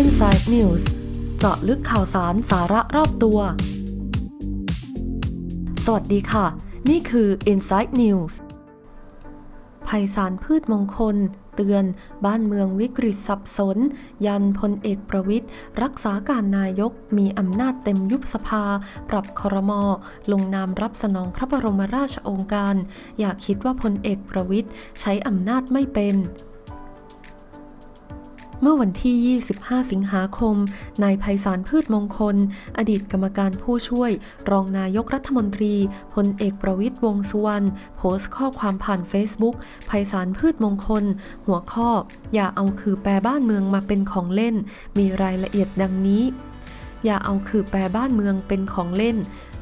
Inside News เจาะลึกข่าวสารสาระรอบตัว สวัสดีค่ะ นี่คือ Inside News ภัยสารพืชมงคล เตือน บ้านเมืองวิกฤตสับสน ยันพลเอกประวิทย์รักษาการนายกมีอำนาจเต็มยุบสภา ปรับครม ลงนามรับสนองพระบรมราชโองการ อย่าคิดว่าพลเอกประวิทย์ใช้อำนาจไม่เป็น เมื่อวันที่ 25 สิงหาคม นายไพศาลพืชมงคล อดีตกรรมการผู้ช่วย รองนายกรัฐมนตรีพลเอกประวิทย์วงสุวรรณโพสต์ข้อความผ่าน Facebook ไพศาลพืชมงคล หัวข้อ อย่าเอาคือแปรบ้านเมืองมาเป็นของเล่น มีรายละเอียดดังนี้อย่าเอาคือแปรบ้านเมืองเป็นของเล่น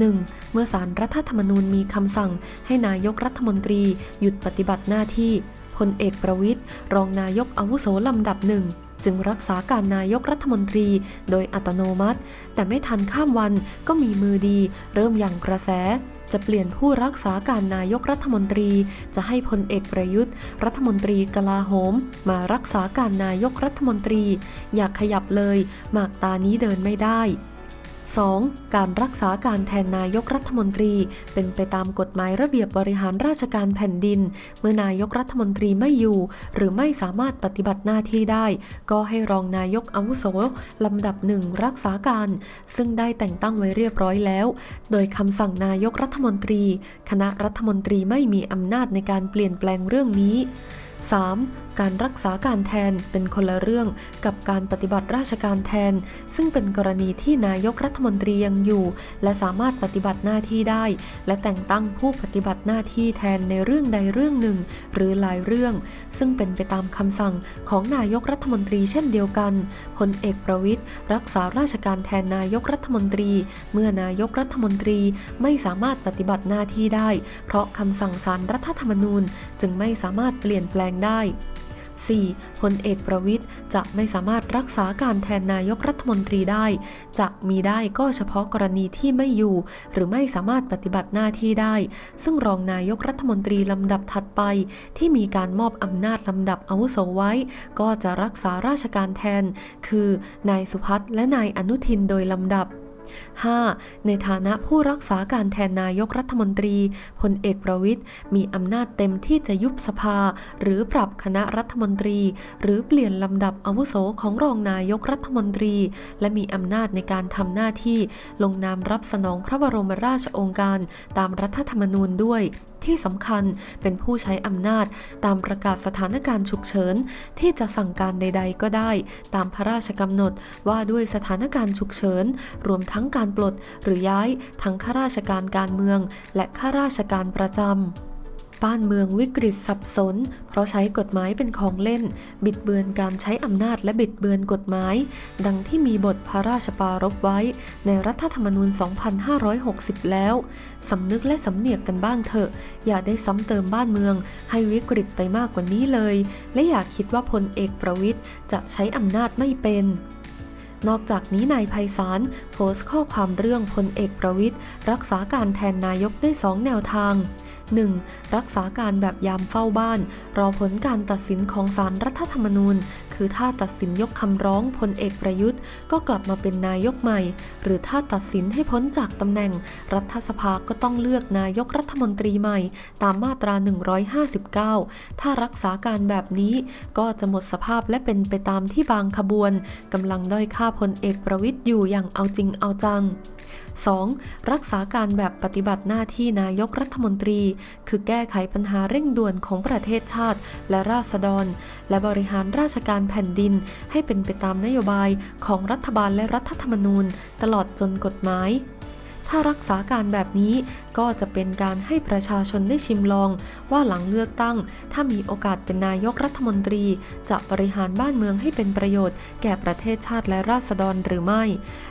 1. เมื่อสารรัฐธรรมนูญมีคำสั่งให้นายกรัฐมนตรีหยุดปฏิบัติหน้าที่ พลเอกประวิทย์รองนายกอาวุโสลำดับหนึ่งจึงรักษาการนายกรัฐมนตรีโดยอัตโนมัติ แต่ไม่ทันข้ามวันก็มีมือดี เริ่มอย่างกระแส จะเปลี่ยนผู้รักษาการนายกรัฐมนตรี จะให้พลเอกประยุทธ์ รัฐมนตรีกลาโหม มารักษาการนายกรัฐมนตรี อยากขยับเลย หมากตานี้เดินไม่ได้ 2. การรักษาการแทนนายกรัฐมนตรี เป็นไปตามกฎหมายระเบียบบริหารราชการแผ่นดิน เมื่อนายกรัฐมนตรีไม่อยู่ หรือไม่สามารถปฏิบัติหน้าที่ได้ ก็ให้รองนายกอาวุโสลำดับหนึ่งรักษาการ ซึ่งได้แต่งตั้งไว้เรียบร้อยแล้ว โดยคำสั่งนายกรัฐมนตรี คณะรัฐมนตรีไม่มีอำนาจในการเปลี่ยนแปลงเรื่องนี้ 3. การรักษาการแทนเป็นคนละเรื่องกับการปฏิบัติราชการแทน ซึ่งเป็นกรณีที่นายกรัฐมนตรียังอยู่ และสามารถปฏิบัติหน้าที่ได้ และแต่งตั้งผู้ปฏิบัติหน้าที่แทนในเรื่องใดเรื่องหนึ่ง หรือหลายเรื่อง ซึ่งเป็นไปตามคำสั่งของนายกรัฐมนตรีเช่นเดียวกันพลเอกประวิทย์รักษาราชการแทนนายกรัฐมนตรี เมื่อนายกรัฐมนตรีไม่สามารถปฏิบัติหน้าที่ได้ เพราะคำสั่งศาลรรัฐธรรมนูญจึงไม่สามารถเปลี่ยนแปลงได้ 4. พลเอกประวิทย์จะไม่สามารถรักษาการแทนนายกรัฐมนตรีได้ จะมีได้ก็เฉพาะกรณีที่ไม่อยู่ หรือไม่สามารถปฏิบัติหน้าที่ได้ ซึ่งรองนายกรัฐมนตรีลำดับถัดไป ที่มีการมอบอำนาจลำดับอาวุโสไว้ ก็จะรักษาราชการแทน คือนายสุพัฒน์และนายอนุทินโดยลำดับ 5. ในฐานะผู้รักษาการแทนนายกรัฐมนตรีพลเอกประวิทย์มีอำนาจเต็มที่จะยุบสภา หรือปรับคณะรัฐมนตรี หรือเปลี่ยนลำดับอาวุโสของรองนายกรัฐมนตรี และมีอำนาจในการทำหน้าที่ ลงนามรับสนองพระบรมราชโองการตามรัฐธรรมนูญด้วย ที่สำคัญเป็นผู้ใช้อำนาจตามประกาศสถานการณ์ฉุกเฉินที่จะสั่งการใด ๆ ก็ได้ ตามพระราชกำหนดว่าด้วยสถานการณ์ฉุกเฉินรวมทั้งการปลดหรือย้ายทั้งข้าราชการการเมือง และข้าราชการประจำ บ้านเมืองวิกฤตสับสน เพราะใช้กฎหมายเป็นของเล่น บิดเบือนการใช้อำนาจและบิดเบือนกฎหมาย ดังที่มีบทพระราชปารภไว้ ในรัฐธรรมนูญ 2560 แล้วสำนึกและสำเนียกกันบ้างเถอะ อย่าได้ซ้ำเติมบ้านเมือง ให้วิกฤตไปมากกว่านี้เลย และอย่าคิดว่าพลเอกประวิทย์จะใช้อำนาจไม่เป็นนอกจากนี้นายไพศาลโพสต์ข้อความเรื่องพลเอกประวิทย์รักษาการแทนนายกได้สองแนวทาง 1. รักษาการแบบยามเฝ้าบ้าน รอผลการตัดสินของศาลรรัฐธรรมนูญ คือถ้าตัดสินยกคำร้องพลเอกประยุทธ์ ก็กลับมาเป็นนายกใหม่ หรือถ้าตัดสินให้พ้นจากตำแหน่ง รัฐสภาก็ต้องเลือกนายกรัฐมนตรีใหม่ ตามมาตรา 159 ถ้ารักษาการแบบนี้ก็จะหมดสภาพและเป็นไปตามที่บางขบวนกำลังด้อยค่าพลเอกประวิทย์อยู่อย่างเอาจริงเอาจัง 2. รักษาการแบบปฏิบัติหน้าที่นายกรัฐมนตรี คือแก้ไขปัญหาเร่งด่วนของประเทศชาติ และราษฎร และบริหารราชการแผ่นดิน ให้เป็นไปตามนโยบายของรัฐบาลและรัฐธรรมนูญ ตลอดจนกฎหมาย ถ้ารักษาการแบบนี้ ก็จะเป็นการให้ประชาชนได้ชิมลอง ว่าหลังเลือกตั้ง ถ้ามีโอกาสเป็นนายกรัฐมนตรี จะบริหารบ้านเมืองให้เป็นประโยชน์ แก่ประเทศชาติและราษฎรหรือไม่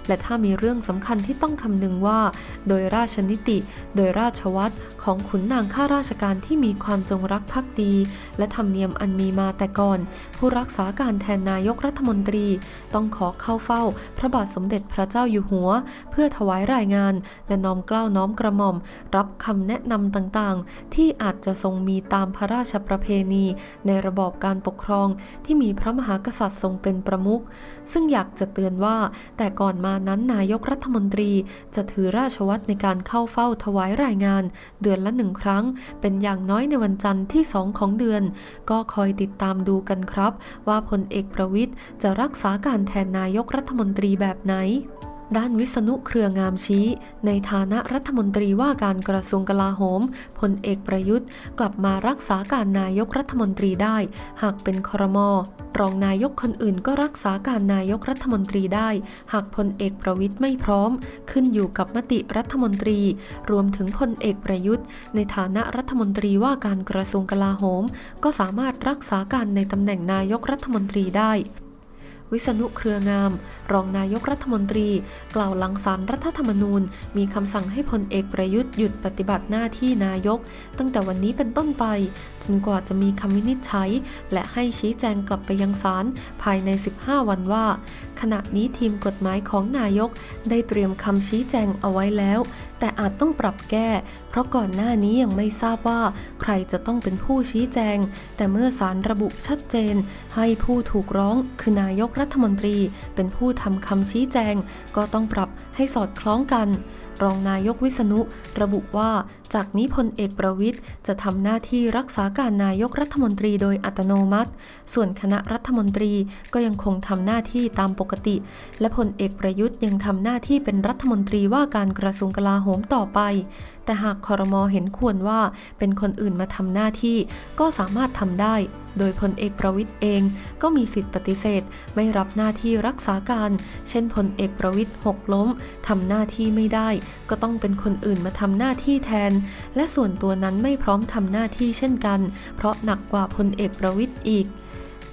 และถ้ามีเรื่องสำคัญที่ต้องคำนึงว่า โดยราชนิติ โดยราชวัตรของขุนนางข้าราชการที่มีความจงรักภักดี และธรรมเนียมอันมีมาแต่ก่อน ผู้รักษาการแทนนายกรัฐมนตรี ต้องขอเข้าเฝ้า พระบาทสมเด็จพระเจ้าอยู่หัว เพื่อถวายรายงาน และน้อมเกล้าน้อมกระหม่อมรับคำแนะนำต่างๆ ที่อาจจะทรงมีตามพระราชประเพณี ในระบอบการปกครองที่มีพระมหากษัตริย์ทรงเป็นประมุขซึ่งอยากจะเตือนว่า แต่ก่อนมานั้นนายกรัฐมนตรี จะถือราชวัตรในการเข้าเฝ้าถวายรายงาน เดือนละหนึ่งครั้ง เป็นอย่างน้อยในวันจันทร์ที่สองของเดือน ก็คอยติดตามดูกันครับ ว่าพลเอกประวิทย์จะรักษาการแทนนายกรัฐมนตรีแบบไหน ด้านวิษณุเครืองามชี้ ในฐานะรัฐมนตรีว่าการกระทรวงกลาโหมพลเอกประยุทธ์ กลับมารักษาการนายกรัฐมนตรีได้ หากเป็นครมรองนายกคนอื่นก็รักษาการนายกรัฐมนตรีได้ หากพลเอกประวิทย์ไม่พร้อม ขึ้นอยู่กับมติรัฐมนตรี รวมถึงพลเอกประยุทธ์ ในฐานะรัฐมนตรีว่าการกระทรวงกลาโหม ก็สามารถรักษาการในตำแหน่งนายกรัฐมนตรีได้ วิษณุเครืองาม รองนายกรัฐมนตรี กล่าวหลังสารรัฐธรรมนูญ มีคำสั่งให้พลเอกประยุทธ์หยุดปฏิบัติหน้าที่นายก ตั้งแต่วันนี้เป็นต้นไป จนกว่าจะมีคำวินิจฉัย และให้ชี้แจงกลับไปยังศาลภายใน 15 วันว่า ขณะนี้ทีมกฎหมายของนายก ได้เตรียมคำชี้แจงเอาไว้แล้ว แต่อาจต้องปรับแก้ เพราะก่อนหน้านี้ยังไม่ทราบว่า ใครจะต้องเป็นผู้ชี้แจง แต่เมื่อศาลระบุชัดเจน ให้ผู้ถูกร้องคือนายกรรัฐมนตรีเป็นผู้ทำคำชี้แจง ก็ต้องปรับให้สอดคล้องกัน รองนายกวิษณุระบุว่า จากนี้พลเอกประวิทย์จะทำหน้าที่รักษาการนายกรัฐมนตรีโดยอัตโนมัติ ส่วนคณะรัฐมนตรีก็ยังคงทำหน้าที่ตามปกติ และพลเอกประยุทธ์ยังทำหน้าที่เป็นรัฐมนตรีว่าการกระทรวงกลาโหมต่อไป แต่หากคอรมอเห็นควรว่าเป็นคนอื่นมาทำหน้าที่ก็สามารถทำได้ โดยพลเอกประวิทย์เองก็มีสิทธิปฏิเสธ ไม่รับหน้าที่รักษาการ เช่นพลเอกประวิทย์หกล้มทำหน้าที่ไม่ได้ ก็ต้องเป็นคนอื่นมาทำหน้าที่แทน และส่วนตัวนั้นไม่พร้อมทำหน้าที่เช่นกัน เพราะหนักกว่าพลเอกประวิทย์อีก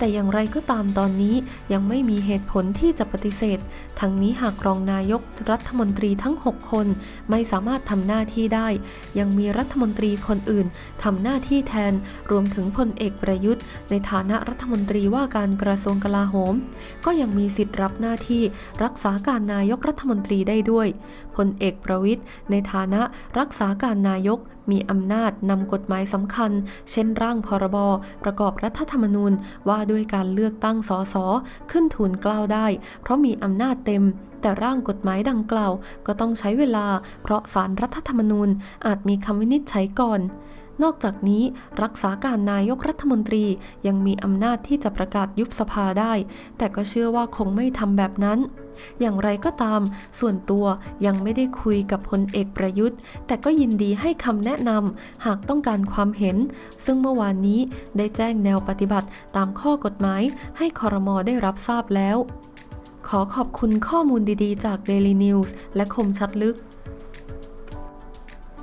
แต่อย่างไรก็ตามตอนนี้ยังไม่มีเหตุผลที่จะปฏิเสธ ทั้งนี้หากรองนายกรัฐมนตรีทั้ง 6 คน ไม่สามารถทำหน้าที่ได้ ยังมีรัฐมนตรีคนอื่นทำหน้าที่แทน รวมถึงพลเอกประยุทธ์ ในฐานะรัฐมนตรีว่าการกระทรวงกลาโหม ก็ยังมีสิทธิ์รับหน้าที่รักษาการนายกรัฐมนตรีได้ด้วยพลเอกประวิทย์ในฐานะรักษาการนายกมีอำนาจนำกฎหมายสำคัญ เช่นร่างพรบ ประกอบรัฐธรรมนูญว่าด้วยการเลือกตั้งสสขึ้นทูลเกล้าได้ เพราะมีอำนาจเต็ม แต่ร่างกฎหมายดังกล่าว ก็ต้องใช้เวลา เพราะสารรัฐธรรมนูญอาจมีคำวินิจฉัยก่อน นอกจากนี้รักษาการนายกรัฐมนตรียังมีอำนาจที่จะประกาศยุบสภาได้ แต่ก็เชื่อว่าคงไม่ทำแบบนั้น อย่างไรก็ตาม ส่วนตัวยังไม่ได้คุยกับพลเอกประยุทธ์ แต่ก็ยินดีให้คำแนะนำหากต้องการความเห็น ซึ่งเมื่อวานนี้ได้แจ้งแนวปฏิบัติตามข้อกฎหมายให้คอรมอได้รับทราบแล้ว ขอขอบคุณข้อมูลดีๆ จาก Daily News และคมชัดลึก